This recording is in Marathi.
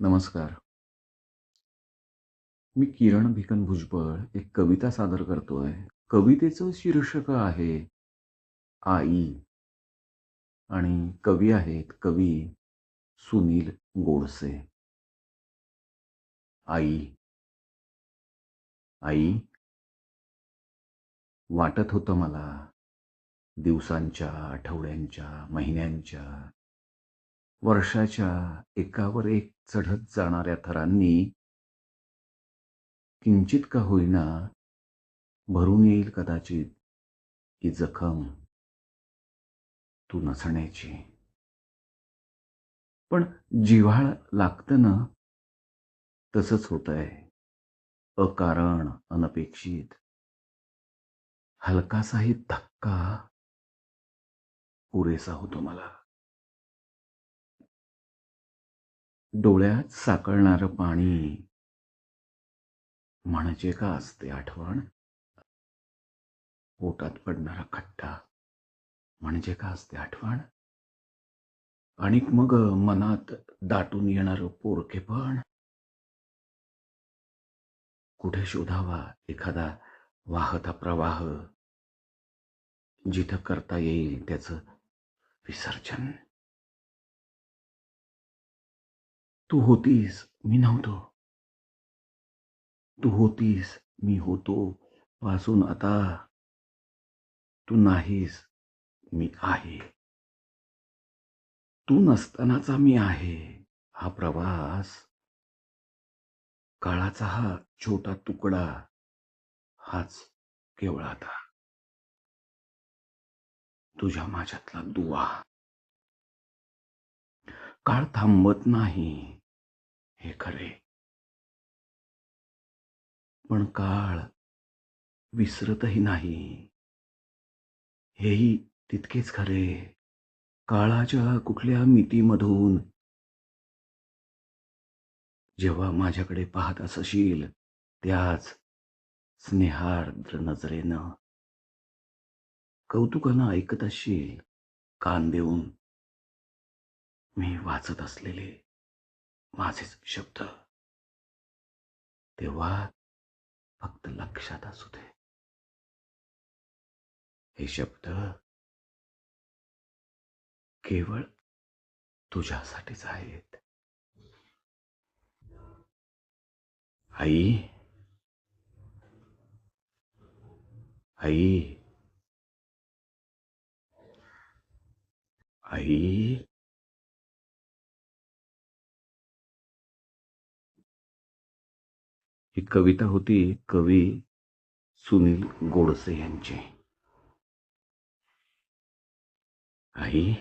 नमस्कार. मी किरण भिकन भुजबळ एक कविता सादर करतोय. कवितेचं शीर्षक आहे आई. आणि कवी आहेत कवी सुनील गोडसे. आई. आई. वाटत होतं मला दिवसांच्या आठवड्यांच्या महिन्यांच्या वर्षाच्या एकावर एक चढत जाणाऱ्या थरांनी किंचित का होईना भरून येईल कदाचित ही जखम तू नसण्याची. पण जिव्हाळ लागतं ना तसंच होतंय. अकारण अनपेक्षित. हलकासाही धक्का पुरेसा होतो मला. डोळ्यात साकळणारं पाणी. म्हणजे का असते आठवण. पोटात पडणारा खट्टा. म्हणजे का असते आठवण. आणि मग मनात दाटून येणारं पोरकेपण कुठे शोधावा एखादा वाहता प्रवाह. जिथं करता येईल त्याचं विसर्जन. तू होतीस मी नव्हतो. तू होतीस मी होतो. पासून आता तू नाहीस मी आहे. तू नसतानाचा मी आहे हा प्रवास. काळाचा हा छोटा तुकडा हाच केवळ आता. तुझ्या माझ्यातला दुवा. काळ थांबत नाही. हे खरे. पण काळ विसरतही नाही. हेही तितकेच खरे. काळाच्या कुठल्या मितीमधून? जेव्हा माझ्याकडे पाहत असशील त्याच स्नेहार्द्र नजरेनं. कौतुकानं ऐकत असशील कान देऊन. मी वाचत असलेले माझेच शब्द. तेव्हा फक्त लक्षात असू दे. हे शब्द केवळ तुझ्यासाठीच आहेत. आई. आई. आई. ही कविता होती कवी सुनील गोडसे यांची. आई